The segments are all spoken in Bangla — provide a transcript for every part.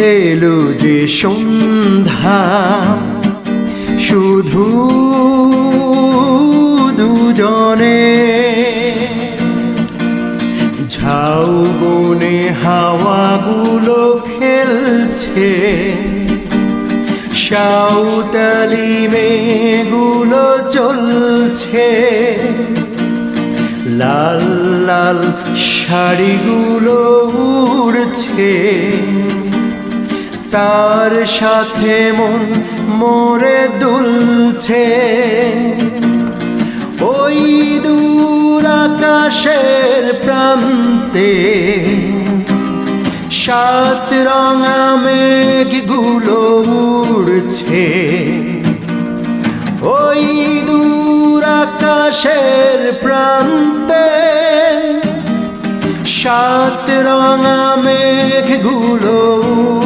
এলো যে সন্ধ্যা। শুধু দুজনে ঝাউ বনে হাওয়াগুলো খেলছে। সাঁওতালি মেগুলো চলছে। লাল লাল শাড়িগুলো উড়ছে। তার সাথে মন মোরে দুলছে। ওই দূর আকাশের প্রান্তে সাত রঙা মেঘগুলো উড়ছে। ওই দূর আকাশের প্রান্তে সাত রঙা মেঘগুলো উড়ছে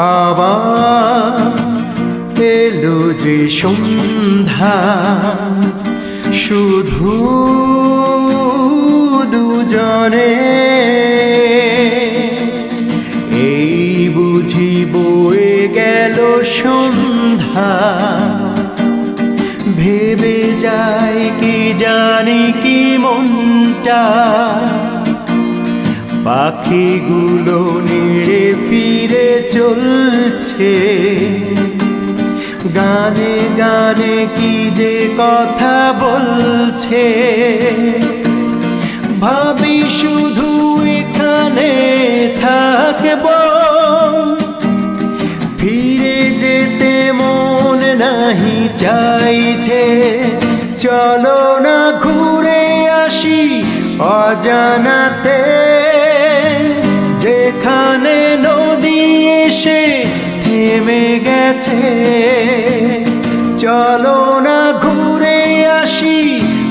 আবার এলো যে সন্ধ্যা, শুধু দুজনে। এই বুঝি বয়ে গেল সন্ধ্যা, ভেবে যায় কি জানি কি মনটা। পাখিগুলো নেড়ে ফিরে চলছে। গানে গানে কি যে কথা বলছে। ভাবি শুধু এখানে থাকব। ফিরে যেতে মন নাহি চাইছে। চলো না ঘুরে আসি অজানাতে। যেখানে নদী এসে থেমে গেছে। চলো না ঘুরে আসি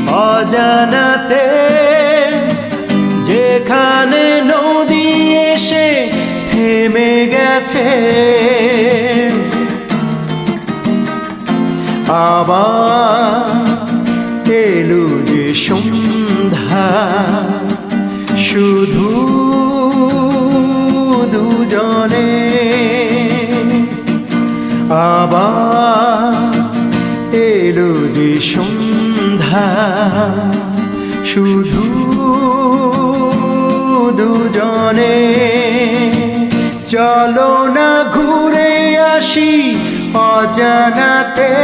অজানাতে। যেখানে নদী এসে থেমে গেছে। আবার এলো যে সন্ধ্যা, শুধু আবার এলো যে সন্ধ্যা। শুধু দুজনে চলো না ঘুরে আসি অজানাতে।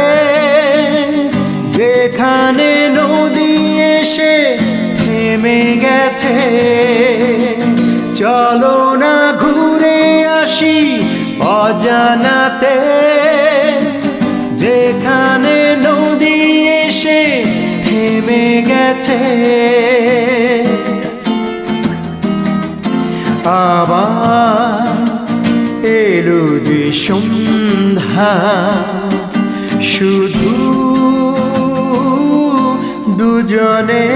যেখানে নদী এসে থেমে গেছে। চলো না ঘুরে আসি অজানাতে। গেছে আবার এলো যে সন্ধ্যা শুধু দুজনে